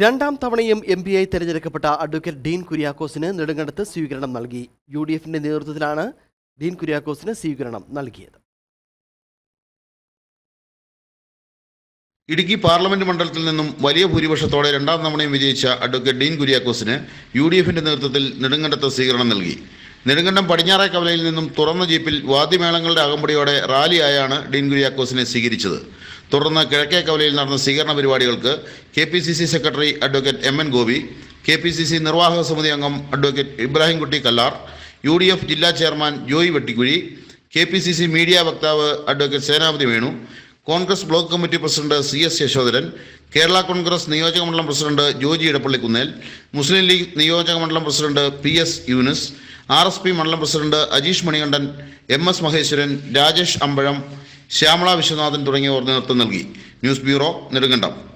രണ്ടാം തവണയും M P ആയി തെരഞ്ഞെടുക്കപ്പെട്ട അഡ്വക്കേറ്റ് ഡീൻ കുര്യാക്കോസിന് നെടുങ്കണ്ടത്ത് സ്വീകരണം നൽകി. യു ഡി എഫിന്റെ നേതൃത്വത്തിലാണ് ഡീൻ കുര്യാക്കോസിന് സ്വീകരണം നൽകിയത്. ഇടുക്കി പാർലമെന്റ് മണ്ഡലത്തിൽ നിന്നും വലിയ ഭൂരിപക്ഷത്തോടെ രണ്ടാം തവണയും വിജയിച്ച അഡ്വക്കേറ്റ് ഡീൻ കുര്യാക്കോസിന് യു ഡി എഫിന്റെ നേതൃത്വത്തിൽ നെടുങ്കണ്ടത്ത് സ്വീകരണം നൽകി. നെടുങ്കണ്ടം പടിഞ്ഞാറേ കവലയിൽ നിന്നും തുറന്ന ജീപ്പിൽ വാദ്യമേളങ്ങളുടെ അകമ്പടിയോടെ റാലിയായാണ് ഡീൻ കുര്യാക്കോസിനെ സ്വീകരിച്ചത്. തുടർന്ന് കിഴക്കേ കവലയിൽ നടന്ന സ്വീകരണ പരിപാടികൾക്ക് K P C C secretary advocate M N Gopi K P C C നിർവാഹക സമിതി അംഗം advocate Ibrahimkutty Kallar U D F ജില്ലാ chairman Joy Vettikuzhy K P C C media വക്താവ് advocate Senapathi Venu Congress block committee president C S Yashodharan Kerala Congress നിയോജക മണ്ഡലം president Joji Edappallikunnel Muslim League നിയോജക മണ്ഡലം president P S Yoonus R S P മണ്ഡലം president Ajeesh Manikandan M S Maheswaran Rajesh Ambazham Shyamala Viswanathan തുടങ്ങിയവർ നേതൃത്വം നൽകി. News bureau Nedumkandam.